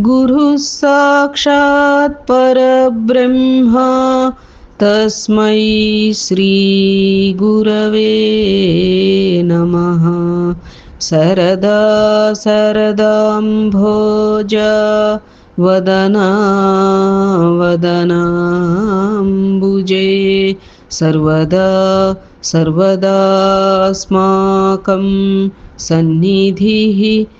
गुरुः साक्षात् परब्रह्मा। तस्मै श्रीगुरवे नमः। सरदा सरदाम्भोज वदना वदनाम्बुजे। सर्वदा सर्वदास्माकं सन्निधिः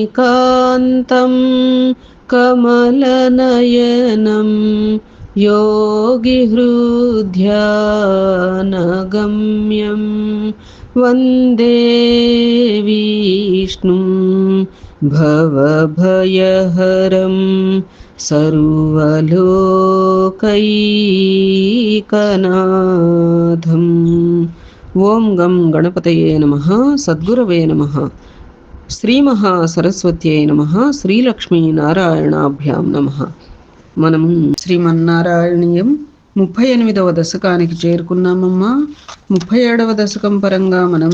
लक्ष्मीकान्तं कमलनयनं योगिहृद्यानगम्यं वन्दे विष्णुं भवभयहरं सर्वलोकैकनाथम् ఓం గం గణపతయే నమ సద్గురవే నమ శ్రీమహాసరస్వత్యై నమ. శ్రీలక్ష్మీ నారాయణాభ్యాం నమ. మనము శ్రీమన్నారాయణీయం ముప్పై ఎనిమిదవ దశకానికి చేరుకున్నామమ్మా. ముప్పై ఏడవ దశకం పరంగా మనం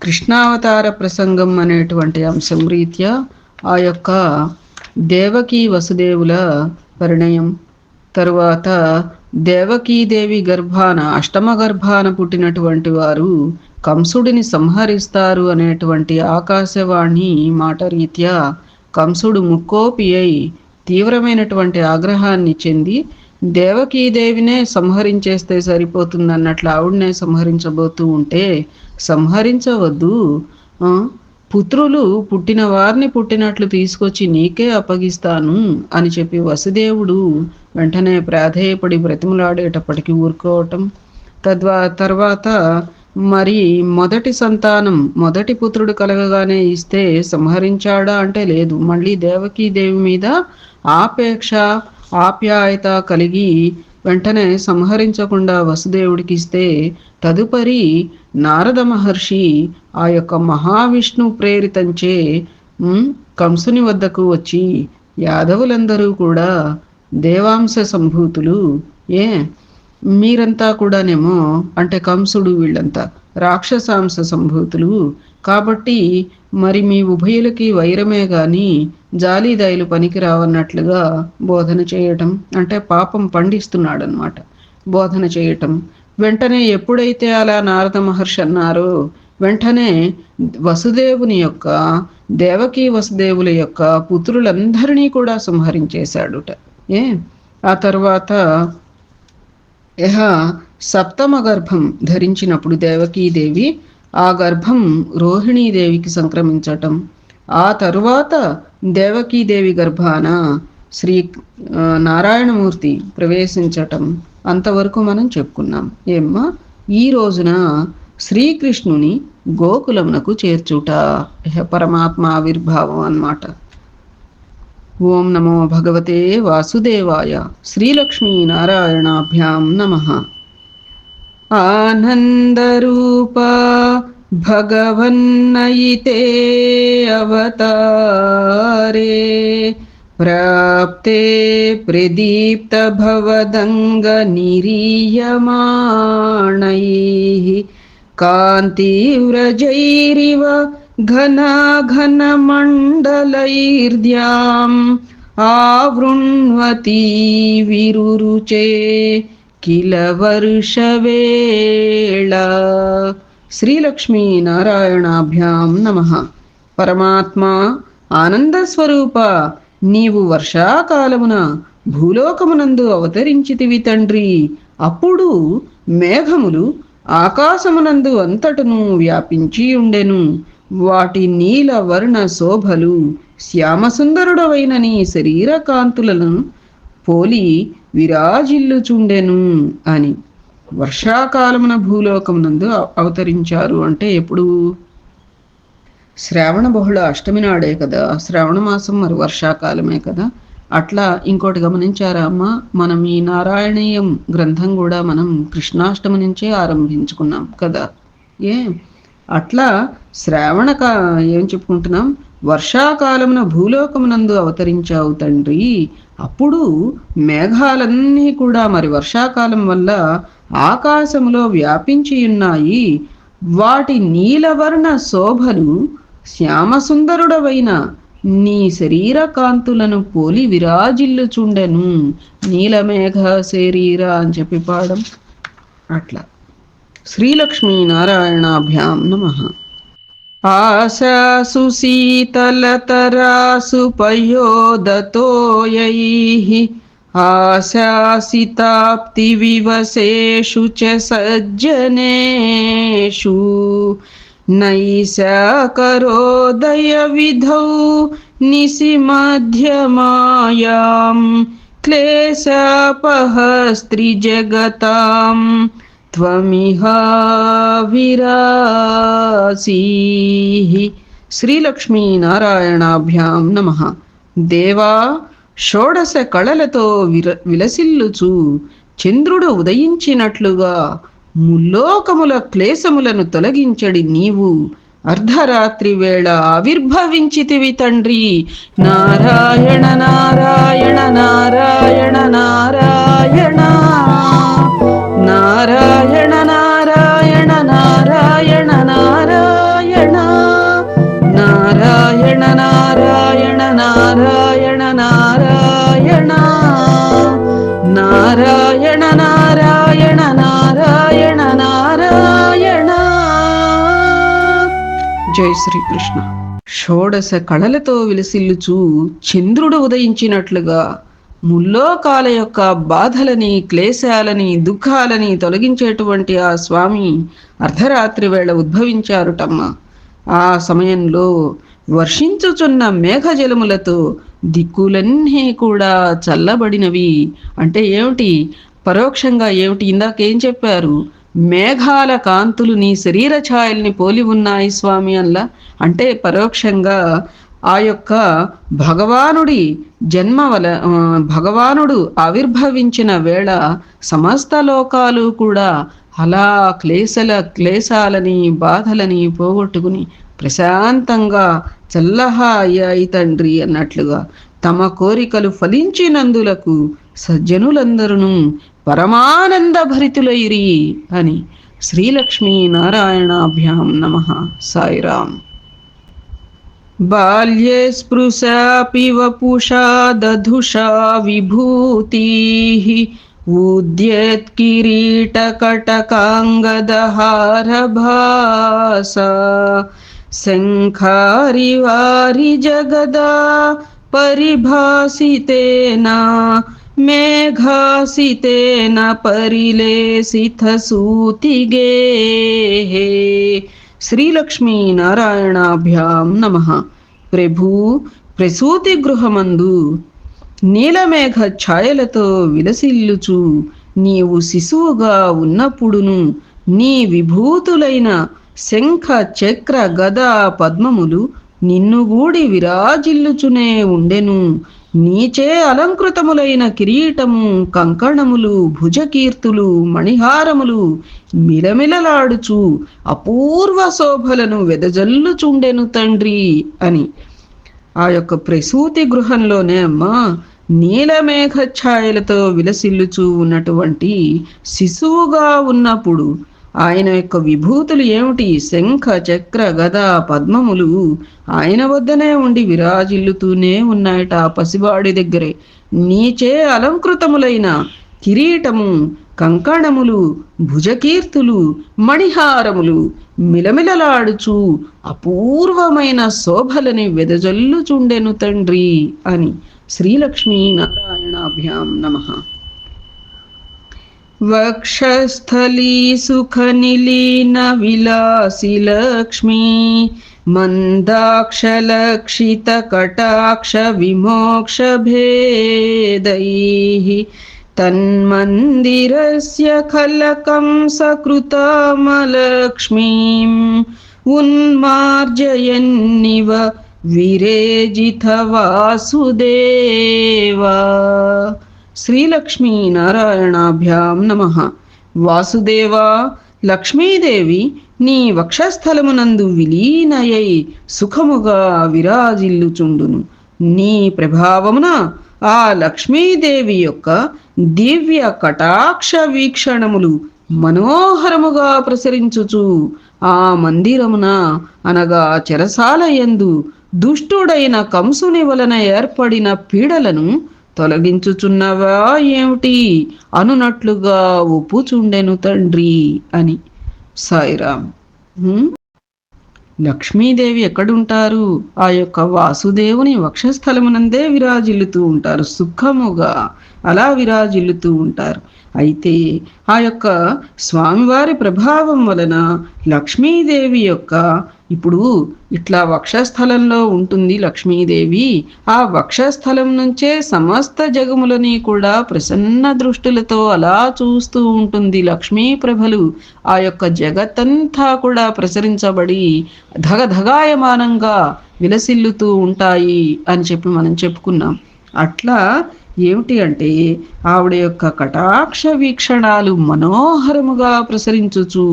కృష్ణావతార ప్రసంగం అనేటువంటి అంశం రీత్యా ఆ యొక్క దేవకీ వసుదేవుల పరిణయం తరువాత దేవకీదేవి గర్భాన అష్టమ గర్భాన పుట్టినటువంటి వారు కంసుడిని సంహరిస్తారు అనేటువంటి ఆకాశవాణి మాట రీత్యా కంసుడు ముక్కోపి అయి తీవ్రమైనటువంటి ఆగ్రహాన్ని చెంది దేవకీదేవినే సంహరించేస్తే సరిపోతుంది అన్నట్లు ఆవిడనే సంహరించబోతూ ఉంటే సంహరించవద్దు. పుత్రులు పుట్టిన వారిని పుట్టినట్లు తీసుకొచ్చి నీకే అప్పగిస్తాను అని చెప్పి వసుదేవుడు వెంటనే ప్రాధేయపడి బ్రతిమలాడేటప్పటికి ఊరుకోవటం. తద్వా తర్వాత మరి మొదటి సంతానం మొదటి పుత్రుడు కలగగానే ఇస్తే సంహరించాడా అంటే లేదు. మళ్ళీ దేవకీదేవి మీద ఆపేక్ష ఆప్యాయత కలిగి వెంటనే సంహరించకుండా వసుదేవుడికి ఇస్తే తదుపరి నారద మహర్షి ఆ యొక్క మహావిష్ణు ప్రేరితంచే కంసుని వద్దకు వచ్చి యాదవులందరూ కూడా దేవాంశ సంభూతులు. ఏ? మీరంతా కూడానేమో అంటే కంసుడు వీళ్ళంతా రాక్షసాంశ సంభూతులు. కాబట్టి మరి మీ ఉభయులకి వైరమే గాని జాలీదాయిలు పనికి రావన్నట్లుగా బోధన చేయటం అంటే పాపం పండిస్తున్నాడనమాట బోధన చేయటం. వెంటనే ఎప్పుడైతే అలా నారద మహర్షి అన్నారో వెంటనే వసుదేవుని యొక్క దేవకీ వసుదేవుల యొక్క పుత్రులందరినీ కూడా సంహరించేశాడుట. ఏ? ఆ తర్వాత యహ సప్తమ గర్భం ధరించినప్పుడు దేవకీదేవి ఆ గర్భం రోహిణీదేవికి సంక్రమించటం. ఆ తరువాత దేవకీదేవి గర్భాన శ్రీ నారాయణమూర్తి ప్రవేశించటం. అంతవరకు మనం చెప్పుకున్నాం. ఏమ్మా? ఈ రోజున శ్రీకృష్ణుని గోకులమునకు చేర్చుట. పరమాత్మ ఆవిర్భావం అన్నమాట. ఓం నమో భగవతే వాసుదేవాయ శ్రీలక్ష్మీ నారాయణాభ్యాం నమ ఆనందరూప భగవన్నయితే అవతారే ప్రాప్తే ప్రదీప్త భవదంగ నిరీయమాణైః కాంతివ్రజైరివ घनाघनमण्डलैर्द्याम् आवृण्वती विरुरुचे किल वर्षवेळा శ్రీలక్ష్మీ నారాయణాభ్యాం నమ పరమాత్మ ఆనంద స్వరూప నీవు వర్షాకాలమున భూలోకమునందు అవతరించితివి తండ్రి అప్పుడు మేఘములు ఆకాశమునందు అంతటను వ్యాపించి ఉండెను వాటి నీల వర్ణ శోభలు శ్యామసుందరుడవైన నీ శరీర కాంతులను పోలి విరాజిల్లుచుండెను అని వర్షాకాలమున భూలోకమునందు అవతరించారు. అంటే ఎప్పుడు? శ్రావణ బహుళ అష్టమి నాడే కదా. శ్రావణ మాసం మరి వర్షాకాలమే కదా. అట్లా ఇంకోటి గమనించారా అమ్మ? మనం ఈ నారాయణీయం గ్రంథం కూడా మనం కృష్ణాష్టమి నుంచే ఆరంభించుకున్నాం కదా. ఏ? అట్లా శ్రావణ కా ఏం చెప్పుకుంటున్నాం? వర్షాకాలమున భూలోకమునందు అవతరించావు తండ్రి. అప్పుడు మేఘాలన్నీ కూడా మరి వర్షాకాలం వల్ల ఆకాశములో వ్యాపించి ఉన్నాయి. వాటి నీలవర్ణ శోభలు శ్యామసుందరుడవైన నీ శరీర కాంతులను పోలి విరాజిల్లుచుండెను. నీలమేఘ శరీర అని చెప్పి పాడం. అట్లా. श्रीलक्ष्मीनारायणाभ्यां नमः। आशासु शीतलतरासु पयोदतो यैः आशासिताप्तिविवसेषु च सज्जनेषु नैषकरोदयविधौ निशिमध्यमायां क्लेशापहस्त्रिजगताम् నిశి శ్రీలక్ష్మీనారాయణాభ్యాం నారాయణాభ్యాం నమ దేవా షోడశ కళలతో విర విలసిల్లుచు చంద్రుడు ఉదయించినట్లుగా ముల్లోకముల క్లేశములను తొలగించడి నీవు. అర్ధరాత్రి వేళ ఆవిర్భవించితివి తండ్రి. నారాయణ నారాయణ నారాయణ నారాయణ. నారాయణ నారాయణ నారాయణ నారాయణ. నారాయణ నారాయణ నారాయణ నారాయణ. నారాయణ నారాయణ నారాయణ నారాయణ. జై శ్రీకృష్ణ. షోడశ కళలతో విలసిల్లుచు చంద్రుడు ఉదయించినట్లుగా ముల్లోకాల యొక్క బాధలని క్లేశాలని దుఃఖాలని తొలగించేటువంటి ఆ స్వామి అర్ధరాత్రి వేళ ఉద్భవించారుటమ్మ. ఆ సమయంలో వర్షించుచున్న మేఘజలములతో దిక్కులన్నీ కూడా చల్లబడినవి. అంటే ఏమిటి? పరోక్షంగా ఏమిటి? ఇందాకేం చెప్పారు? మేఘాల కాంతులు నీ శరీర ఛాయల్ని పోలి ఉన్నాయి స్వామి అల్లా. అంటే పరోక్షంగా ఆ యొక్క భగవానుడి జన్మ వల భగవానుడు ఆవిర్భవించిన వేళ సమస్త లోకాలు కూడా అలా క్లేశల క్లేశాలని బాధలని పోగొట్టుకుని ప్రశాంతంగా చల్లహా అయ్యాయి తండ్రి అన్నట్లుగా తమ కోరికలు ఫలించినందులకు సజ్జనులందరూ పరమానంద భరితులైరి అని శ్రీలక్ష్మీ నారాయణాభ్యాం నమ बाल्ये स्पृशापि वपुषा दधुषा विभूतिः उद्येत् किरीटकटकाङ्गदहारभासा शङ्खारिवारि जगदा परिभासितेन मेघासितेन परिलेसिथसूतिगेः శ్రీలక్ష్మీ నారాయణాభ్యాం నమ. ప్రభు ప్రసూతి గృహమందు నీలమేఘ ఛాయలతో విలసిల్లుచు నీవు శిశువుగా ఉన్నప్పుడును నీ విభూతులైన శంఖ చక్ర గద పద్మములు నిన్ను గూడి విరాజిల్లుచునే ఉండెను. నీచే అలంకృతములైన కిరీటము కంకణములు భుజకీర్తులు మణిహారములు మిలమిలలాడుచు అపూర్వ శోభలను వెదజల్లుచుండెను తండ్రి అని. ఆ యొక్క ప్రసూతి గృహంలోనే అమ్మ నీలమేఘ ఛాయలతో విలసిల్లుచూ ఉన్నటువంటి శిశువుగా ఉన్నప్పుడు ఆయన యొక్క విభూతులు ఏమిటి? శంఖ చక్ర గద పద్మములు. ఆయన వద్దనే ఉండి విరాజిల్లుతూనే ఉన్నాయట పసివాడి దగ్గరే. నీచే అలంకృతములైన కిరీటము కంకణములు భుజకీర్తులు మణిహారములు మిలమిలలాడుచు అపూర్వమైన శోభలని వెదజల్లుచుండెను తండ్రి అని శ్రీలక్ష్మీ నారాయణాభ్యాం నమ. वक्षस्थलीसुखनिलीनविलासिलक्ष्मी मन्दाक्षलक्षितकटाक्षविमोक्षभेदैः तन्मन्दिरस्य खलकं सकृतामलक्ष्मीं उन्मार्जयन्निव विरेजित वा తన్మందిరస్య శ్రీలక్ష్మీ నారాయణాభ్యాం నమ. వాసుదేవా లక్ష్మీదేవి నీ వక్షస్థలమునందు విలీనయై సుఖముగా విరాజిల్లుచుండును. నీ ప్రభావమున ఆ లక్ష్మీదేవి యొక్క దివ్య కటాక్ష వీక్షణములు మనోహరముగా ప్రసరించుచు ఆ మందిరమున అనగా చెరసాలయందు దుష్టుడైన కంసుని వలన ఏర్పడిన పీడలను తొలగించుచున్నవా ఏమిటి? అనునట్లుగా ఒప్పుచుండెను తండ్రి అని సాయిరామ్ లక్ష్మీదేవి ఎక్కడుంటారు? ఆ యొక్క వాసుదేవుని వక్షస్థలమునందే విరాజిల్లుతూ ఉంటారు సుఖముగా అలా విరాజిల్లుతూ ఉంటారు. అయితే ఆ యొక్క స్వామివారి ప్రభావం వలన లక్ష్మీదేవి యొక్క ఇప్పుడు ఇట్లా వక్షస్థలంలో ఉంటుంది లక్ష్మీదేవి. ఆ వక్షస్థలం నుంచే సమస్త జగములని కూడా ప్రసన్న దృష్టులతో అలా చూస్తూ ఉంటుంది లక్ష్మీ ప్రభలు. ఆ యొక్క జగత్తంతా కూడా ప్రసరించబడి ధగధగాయమానంగా విలసిల్లుతూ ఉంటాయి అని చెప్పి మనం చెప్పుకున్నాం. అట్లా ఏమిటి అంటే ఆవిడ యొక్క కటాక్ష వీక్షణాలు మనోహరముగా ప్రసరించుచు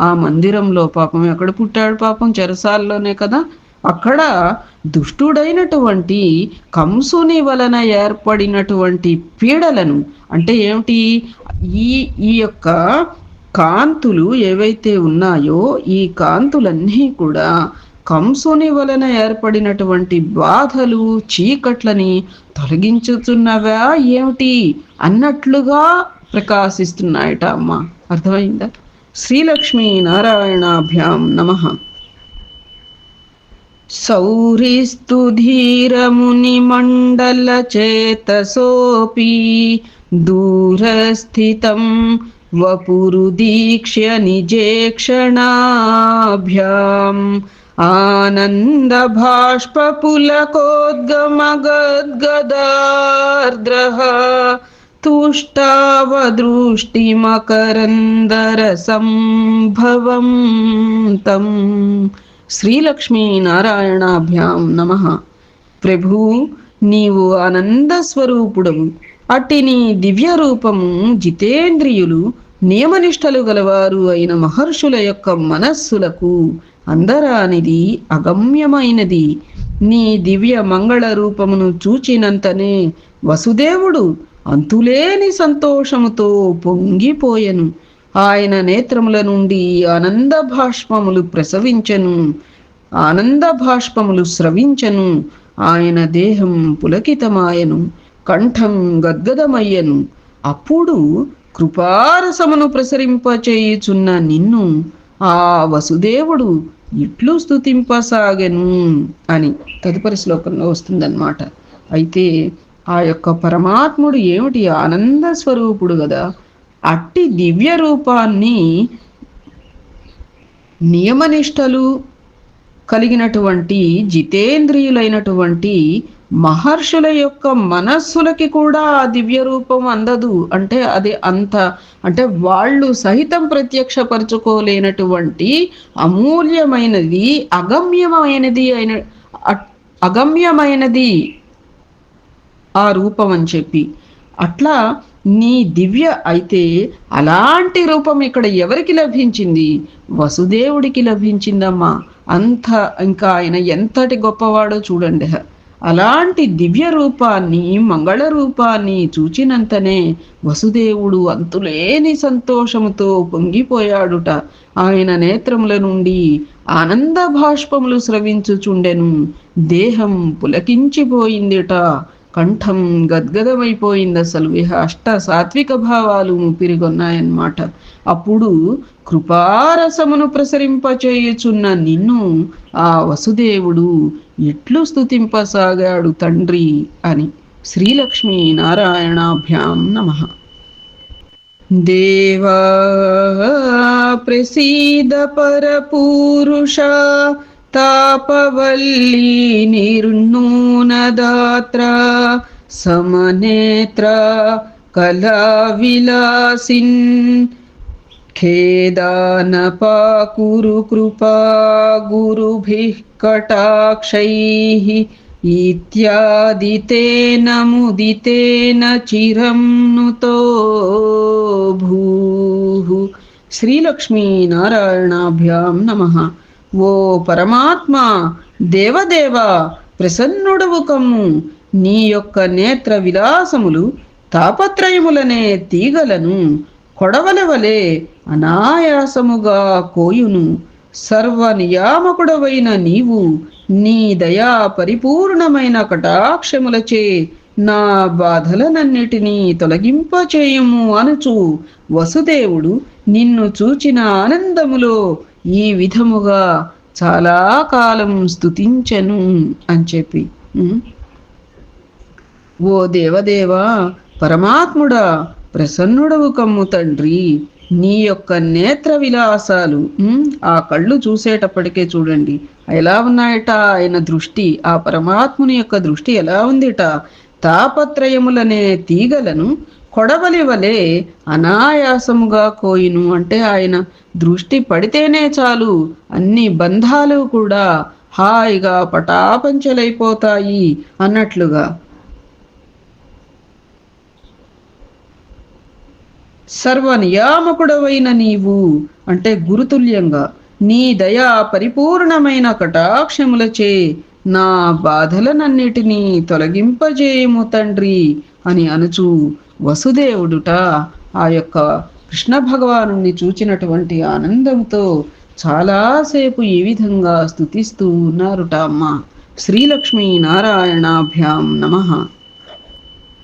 ఆ మందిరంలో పాపం ఎక్కడ పుట్టాడు పాపం చెరసాల్లోనే కదా? అక్కడ దుష్టుడైనటువంటి కంసుని వలన ఏర్పడినటువంటి పీడలను అంటే ఏమిటి? ఈ ఈ యొక్క కాంతులు ఏవైతే ఉన్నాయో ఈ కాంతులన్నీ కూడా కంసుని వలన ఏర్పడినటువంటి బాధలు చీకట్లని తొలగించుతున్నవా ఏమిటి అన్నట్లుగా ప్రకాశిస్తున్నాయట అమ్మ. అర్థమైందా? శ్రీలక్ష్మీ నారాయణాభ్యాం నమ. సౌరిస్తు ధీరముని మండల చేతసోపి దూరస్థితం వపురుదీక్ష్య నిజేక్షణాభ్యాం ఆనంద బాష్పపులకోద్గమగద్గదార్ద్రః తుష్టావదృష్టిమకరందర సంభవం తం శ్రీలక్ష్మీ నారాయణాభ్యాం నమ. ప్రభు నీవు ఆనంద స్వరూపుడవు అట్టి నీ దివ్య రూపము జితేంద్రియులు నియమనిష్టలు గలవారు అయిన మహర్షుల యొక్క మనస్సులకు అందరానిది అగమ్యమైనది. నీ దివ్య మంగళ రూపమును చూచినంతనే వసుదేవుడు అంతులేని సంతోషముతో పొంగిపోయెను. ఆయన నేత్రముల నుండి ఆనంద భాష్పములు ప్రసవించెను. ఆనంద భాష్పములు స్రవించెను. ఆయన దేహం పులకితమాయను. కంఠం గద్గదమయ్యను. అప్పుడు కృపారసమును ప్రసరింపచేయుచున్న నిన్ను ఆ వసుదేవుడు ఇట్లు స్థుతింపసాగెను అని తదుపరి శ్లోకంలో వస్తుందన్నమాట. అయితే ఆ యొక్క పరమాత్ముడు ఏమిటి ఆనంద స్వరూపుడు కదా అట్టి దివ్య రూపాన్ని నియమనిష్టలు కలిగినటువంటి జితేంద్రియులైనటువంటి మహర్షుల యొక్క మనస్సులకి కూడా ఆ దివ్య రూపం అందదు. అంటే అది అంత అంటే వాళ్ళు సహితం ప్రత్యక్షపరచుకోలేనటువంటి అమూల్యమైనది అగమ్యమైనది అయిన అగమ్యమైనది ఆ రూపం అని చెప్పి. అట్లా నీ దివ్య అయితే అలాంటి రూపం ఇక్కడ ఎవరికి లభించింది? వసుదేవుడికి లభించిందమ్మా. అంత ఇంకా ఆయన ఎంతటి గొప్పవాడో చూడండి. అలాంటి దివ్య రూపాన్ని మంగళ రూపాన్ని చూచినంతనే వసుదేవుడు అంతులేని సంతోషముతో పొంగిపోయాడుట. ఆయన నేత్రముల నుండి ఆనంద భాష్పములు స్రవించుచుండెను. దేహం పులకించిపోయిందిట. కంఠం గద్గదమైపోయింది అసలు ఇహ అష్ట సాత్విక భావాలు ముపిరిగొన్నాయన్నమాట అప్పుడు కృపారసమును ప్రసరింపచేయుచున్న నిన్ను ఆ వసుదేవుడు ఎట్లు స్తుతింపసాగాడు తండ్రి అని श्रीलक्ष्मीनारायणाभ्यां नमः देवा प्रसीद परपूरुषा तापवल्ली दात्र, समनेत्र, कलाविलासिन्, खेदानपाकुरु कृपा, गुरुभिः कटाक्षैः इत्यादितेन मुदितेन चिरं नुतो भूः। श्रीलक्ष्मीनारायणाभ्यां नमः। वो परमात्मा, देवदेवा ప్రసన్నుడవు కమ్ము నీ యొక్క నేత్ర విలాసములు తాపత్రయములనే తీగలను కొడవల వలె అనాయాసముగా కోయును. సర్వ నియామకుడవైన నీవు నీ దయా పరిపూర్ణమైన కటాక్షములచే నా బాధలనన్నిటినీ తొలగింపచేయుము అనుచు వసుదేవుడు నిన్ను చూచిన ఆనందములో ఈ విధముగా చాలా కాలం స్తుతించెను అని చెప్పి ఓ దేవదేవా పరమాత్ముడా ప్రసన్నుడవు కమ్ము తండ్రి నీ యొక్క నేత్ర విలాసాలు ఆ కళ్ళు చూసేటప్పటికే చూడండి. ఎలా ఉన్నాయట ఆయన దృష్టి? ఆ పరమాత్ముని యొక్క దృష్టి ఎలా ఉందిట? తాపత్రయములనే తీగలను కొడవలి వలె అనాయాసముగా కోయిను అంటే ఆయన దృష్టి పడితేనే చాలు. అన్ని బంధాలు కూడా హాయిగా పటాపంచలైపోతాయి అన్నట్లుగా. సర్వనియామకుడవైన నీవు అంటే గురుతుల్యంగా నీ దయా పరిపూర్ణమైన కటాక్షములచే నా బాధలనన్నిటినీ తొలగింపజేయము తండ్రి అని అనుచు వసుదేవుడుట ఆ యొక్క కృష్ణ భగవాను చూచినటువంటి ఆనందంతో చాలాసేపు ఈ విధంగా స్థుతిస్తూ ఉన్నారుట అమ్మ శ్రీలక్ష్మీ నారాయణాభ్యాం నమః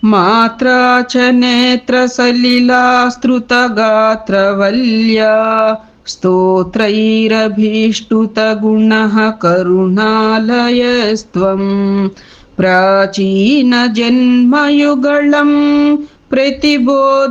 मात्रा च नेत्रसलिलास्तृतगात्रवल्या स्तोत्रैरभीष्टुतगुणः करुणालयस्त्वं प्राचीनजन्मयुगलं प्रतिबोध्यताभ्यां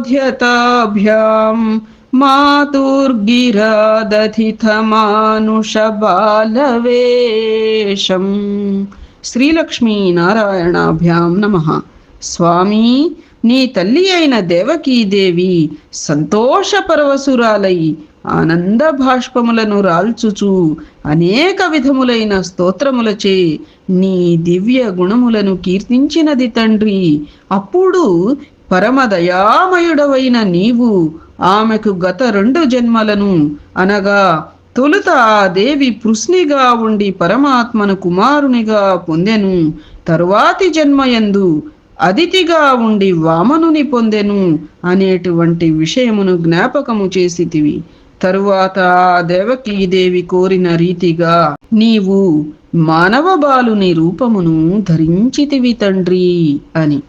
मातुर्गिरादधितमानुषबालवेशम् శ్రీలక్ష్మీనారాయణాభ్యాం నమ స్వామి నీ తల్లి అయిన దేవకీదేవి సంతోష పరవశురాలై ఆనంద భాష్పములను రాల్చుచు అనేక విధములైన స్తోత్రములచే నీ దివ్య గుణములను కీర్తించినది తండ్రి అప్పుడు పరమదయామయుడవైన నీవు ఆమెకు గత రెండు జన్మలను అనగా తొలుత ఆ దేవి పృష్ణిగా ఉండి పరమాత్మను కుమారునిగా పొందెను. తరువాతి జన్మయందు అతిథిగా ఉండి వామనుని పొందెను అనేటువంటి విషయమును జ్ఞాపకము చేసితివి. తరువాత ఆ దేవకీదేవి కోరిన రీతిగా నీవు మానవ బాలుని రూపమును ధరించితివి తండ్రి అని.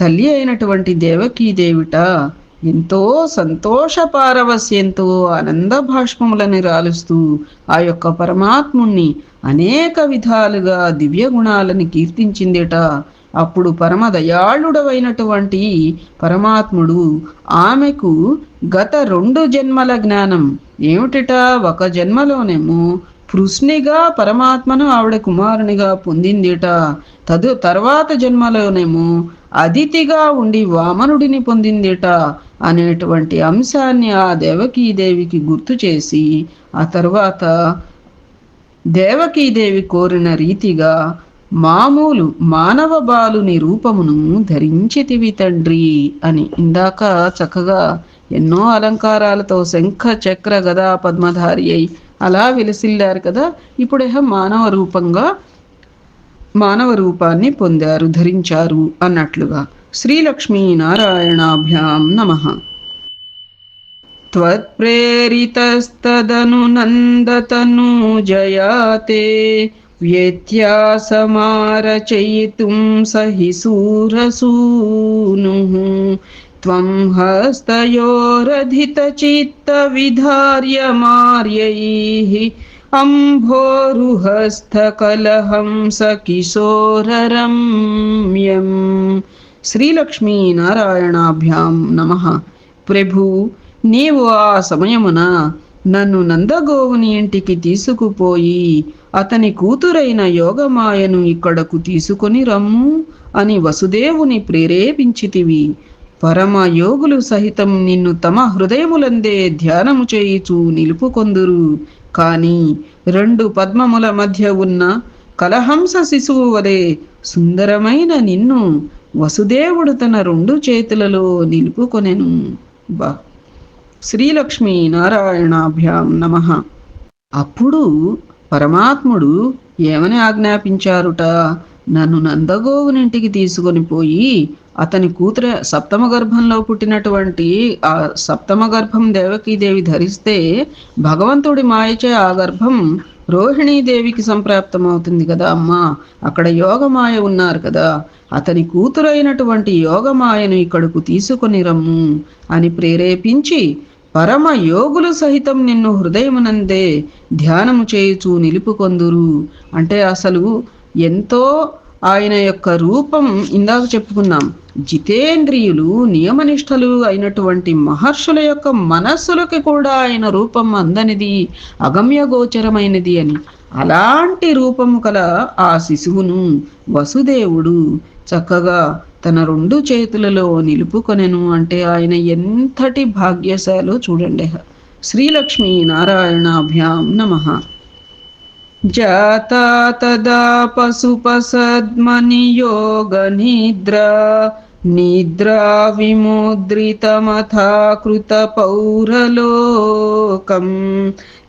తల్లి అయినటువంటి దేవకీదేవిట ఎంతో సంతోష పారవస్యంతో ఆనంద భాష్పములని రాలుస్తూ ఆ యొక్క పరమాత్ముణ్ణి అనేక విధాలుగా దివ్య గుణాలని కీర్తించిందిట. అప్పుడు పరమ దయాళుడవైనటువంటి పరమాత్ముడు ఆమెకు గత రెండు జన్మల జ్ఞానం ఏమిటిట? ఒక జన్మలోనేమో పృష్ణిగా పరమాత్మను ఆవిడ కుమారునిగా పొందిందిట. తదు తర్వాత జన్మలోనేమో అతిథిగా ఉండి వామనుడిని పొందిందిట అనేటువంటి అంశాన్ని ఆ దేవకీదేవికి గుర్తు చేసి ఆ తర్వాత దేవకీదేవి కోరిన రీతిగా మామూలు మానవ బాలుని రూపమును ధరించితివి తండ్రి అని ఇందాక చక్కగా ఎన్నో అలంకారాలతో శంఖ చక్ర గదా పద్మధారి అయి అలా విలసిల్లారు కదా. ఇప్పుడేహ మానవ రూపంగా మానవ రూపాన్ని పొందారు ధరించారు అన్నట్లుగా. శ్రీలక్ష్మీ నారాయణాభ్యాం నమ. త్వత్ప్రేరితస్తదను నందతను జయాతే వ్యత్యాసమారచయితుం సహి సూరసూను త్వం హస్తయోరధితచిత్తవిధార్యమార్యైः అంభోరుహస్థకలహంస కిశోరరమ్యం శ్రీలక్ష్మీ నారాయణాభ్యాం నమ ప్రభు నీవు ఆ సమయమున నన్ను నందగోవుని ఇంటికి తీసుకుపోయి అతని కూతురైన యోగమాయను ఇక్కడకు తీసుకొని రమ్ము అని వసుదేవుని ప్రేరేపించితివి. పరమ యోగులు సహితం నిన్ను తమ హృదయములందే ధ్యానము చేయుచు నిలుపుకొందురు. కాని రెండు పద్మముల మధ్య ఉన్న కలహంస శిశువు వలె సుందరమైన నిన్ను వసుదేవుడు తన రెండు చేతులలో నిలుపుకొనెను. బా. శ్రీలక్ష్మీ నారాయణాభ్యాం నమ. అప్పుడు పరమాత్ముడు ఏమని ఆజ్ఞాపించారుట? నన్ను నందగోవునింటికి తీసుకొని పోయి అతని కూతురు సప్తమ గర్భంలో పుట్టినటువంటి ఆ సప్తమ గర్భం దేవకీదేవి ధరిస్తే భగవంతుడి మాయచే ఆ గర్భం రోహిణీదేవికి సంప్రాప్తమవుతుంది కదా అమ్మా. అక్కడ యోగమాయ ఉన్నారు కదా. అతని కూతురైనటువంటి యోగమాయను ఇక్కడకు తీసుకొని రమ్ము అని ప్రేరేపించి పరమ యోగులు సహితం నిన్ను హృదయమునందే ధ్యానము చేయుచు నిలుపుకొందురు. అంటే అసలు ఎంతో ఆయన యొక్క రూపం ఇందాక చెప్పుకున్నాం. జితేంద్రియులు నియమనిష్టలు అయినటువంటి మహర్షుల యొక్క మనస్సులకి కూడా ఆయన రూపం అందనిది అగమ్యగోచరమైనది అని. అలాంటి రూపము కల ఆ శిశువును వసుదేవుడు చక్కగా తన రెండు చేతులలో నిలుపుకొనెను అంటే ఆయన ఎంతటి భాగ్యశాలో చూడండి. శ్రీలక్ష్మీ నారాయణాభ్యాం నమ. जाता तदा पशुपसद्मनियोगनिद्रा निद्रा विमुद्रितमथा कृतपौरलोकम्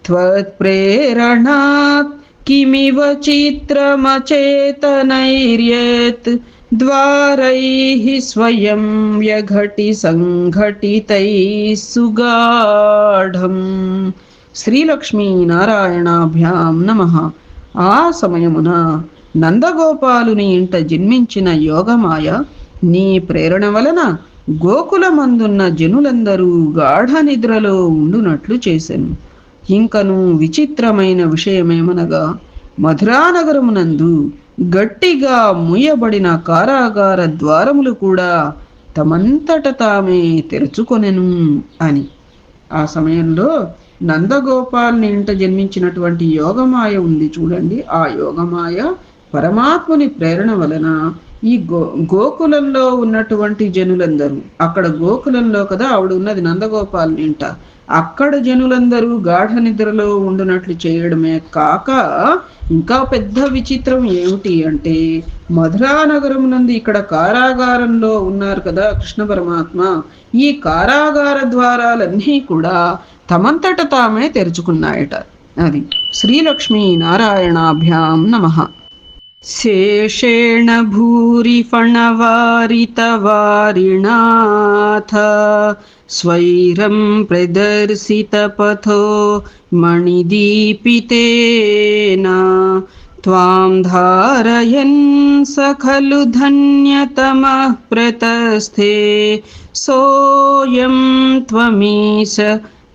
त्वत्प्रेरणात् किमिव चित्रमचेतनैर्येत् द्वारैः स्वयं व्यघटिसङ्घटितैः सुगाढम्। శ్రీలక్ష్మీ నారాయణాభ్యాం నమ. ఆ సమయమున నందగోపాలుని ఇంట జన్మించిన యోగమాయ నీ ప్రేరణ వలన గోకులమందున్న జనులందరూ గాఢ నిద్రలో ఉండునట్లు చేశాను ఇంకను విచిత్రమైన విషయమేమనగా మధురానగరమునందు గట్టిగా మూయబడిన కారాగార ద్వారములు కూడా తమంతట తామే తెరుచుకొనెను అని. ఆ సమయంలో నందగోపాల్ని ఇంట జన్మించినటువంటి యోగమాయ ఉంది చూడండి. ఆ యోగమాయ పరమాత్ముని ప్రేరణ వలన ఈ గో గోకులంలో ఉన్నటువంటి జనులందరూ అక్కడ గోకులంలో కదా ఆవిడ ఉన్నది నందగోపాల్ ఇంట అక్కడ జనులందరూ గాఢ నిద్రలో ఉండునట్లు చేయడమే కాక ఇంకా పెద్ద విచిత్రం ఏమిటి అంటే మధురా నగరం నుండి ఇక్కడ కారాగారంలో ఉన్నారు కదా కృష్ణ పరమాత్మ ఈ కారాగార ద్వారాలన్నీ కూడా తమంతట తామే తెరుచుకున్నాయట. అది శ్రీలక్ష్మీ నారాయణాభ్యాం నమ. शेषेण भूरिफणवारितवारिणाथ स्वैरं प्रदर्शितपथो मणिदीपितेन त्वां धारयन् स खलु धन्यतमः प्रतस्थे सोऽयं त्वमीश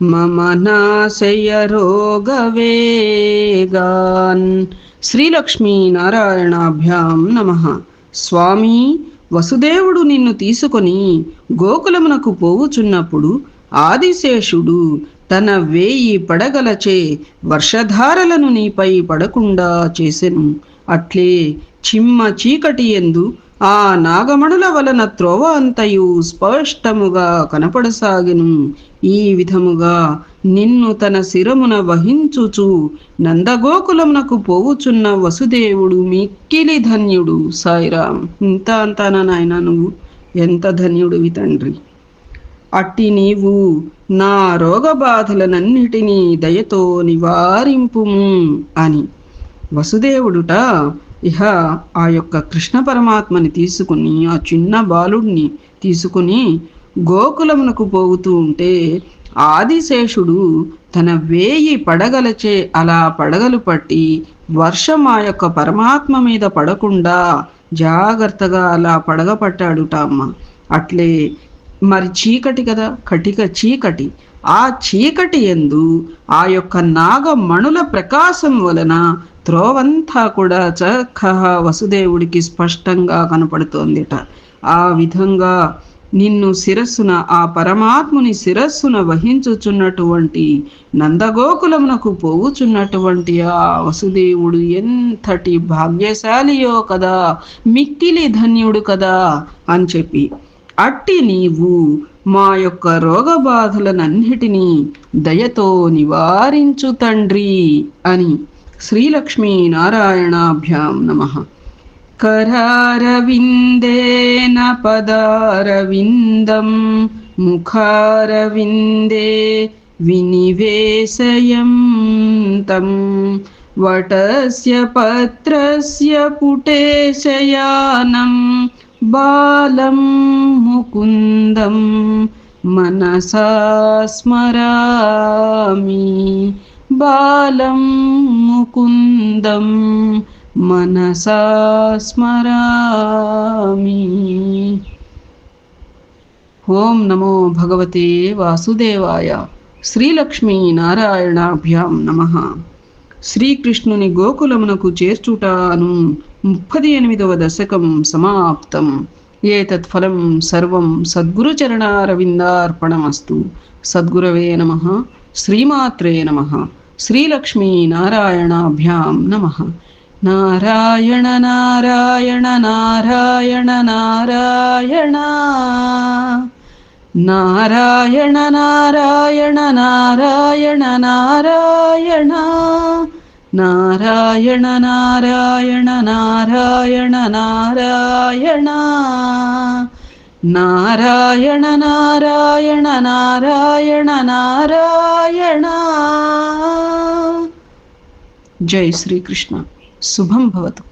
మమ నాశయరోగవేగాన్ శ్రీలక్ష్మీ నారాయణాభ్యాం నమ. స్వామి వసుదేవుడు నిన్ను తీసుకొని గోకులమునకు పోవుచున్నప్పుడు ఆదిశేషుడు తన వేయి పడగలచే వర్షధారలను నీపై పడకుండా చేసెను. అట్లే చిమ్మ చీకటి ఎందు ఆ నాగమణుల వలన త్రోవ అంతయు స్పష్టముగా కనపడసాగెను. ఈ విధముగా నిన్ను తన శిరమున వహించుచు నందగోకులమునకు పోవుచున్న వసుదేవుడు మిక్కిలి ధన్యుడు. సాయిరామ్ ఇంత అంతానా నాయన నువ్వు? ఎంత ధన్యుడివి తండ్రి? అట్టి నీవు నా రోగబాధలనన్నిటినీ దయతో నివారింపుము అని వసుదేవుడుట ఇహ ఆ యొక్క కృష్ణ పరమాత్మని తీసుకుని ఆ చిన్న బాలుడిని తీసుకుని గోకులమునకు పోగుతూ ఉంటే ఆదిశేషుడు తన వేయి పడగలచే అలా పడగలు పట్టి వర్షం ఆ యొక్క పరమాత్మ మీద పడకుండా జాగ్రత్తగా అలా పడగ పట్టాడుట అమ్మ. అట్లే మరి చీకటి కదా కటిక చీకటి. ఆ చీకటి ఎందు ఆ యొక్క నాగమణుల ప్రకాశం వలన త్రోవంతా కూడా చక్కగా వసుదేవుడికి స్పష్టంగా కనపడుతోందిట. ఆ విధంగా నిన్ను శిరస్సున ఆ పరమాత్ముని శిరస్సున వహించుచున్నటువంటి నందగోకులమునకు పోవుచున్నటువంటి ఆ వసుదేవుడు ఎంతటి భాగ్యశాలియో కదా మిక్కిలి ధన్యుడు కదా అని చెప్పి అట్టి నీవు మా యొక్క రోగ బాధలనన్నిటినీ దయతో నివారించు తండ్రి అని శ్రీలక్ష్మీ నారాయణాభ్యాం నమ. కరారవిందేన పదారవిందం ముఖారవిందే వినివేశయం తం వటస్య పత్రస్య పుటేశయానం బాలం ముకుందం మనసాస్మరామి బాలం ముకుందం మనసాస్మరామి ఓం నమో భగవతే వాసుదేవాయ. శ్రీలక్ష్మీ నారాయణాభ్యాం నమ. శ్రీకృష్ణుని గోకులమునకు చేర్చుటాను ముప్పది ఎనిమిదవ దశకం సమాప్తం. ఏతత్ఫలం సర్వం సద్గురుచరణారవిందార్పణమస్తు. సద్గురవే నమ. శ్రీమాత్రే నమ. శ్రీలక్ష్మీ నారాయణాభ్యాం నమ. నారాయణ నారాయణ నారాయణ నారాయణ. నారాయణ నారాయణ నారాయణ నారాయణ. నారాయణ నారాయణ నారాయణ నారాయణ నారాయణ నారాయణ నారాయణ నారాయణ జై శ్రీకృష్ణ శుభం భవతు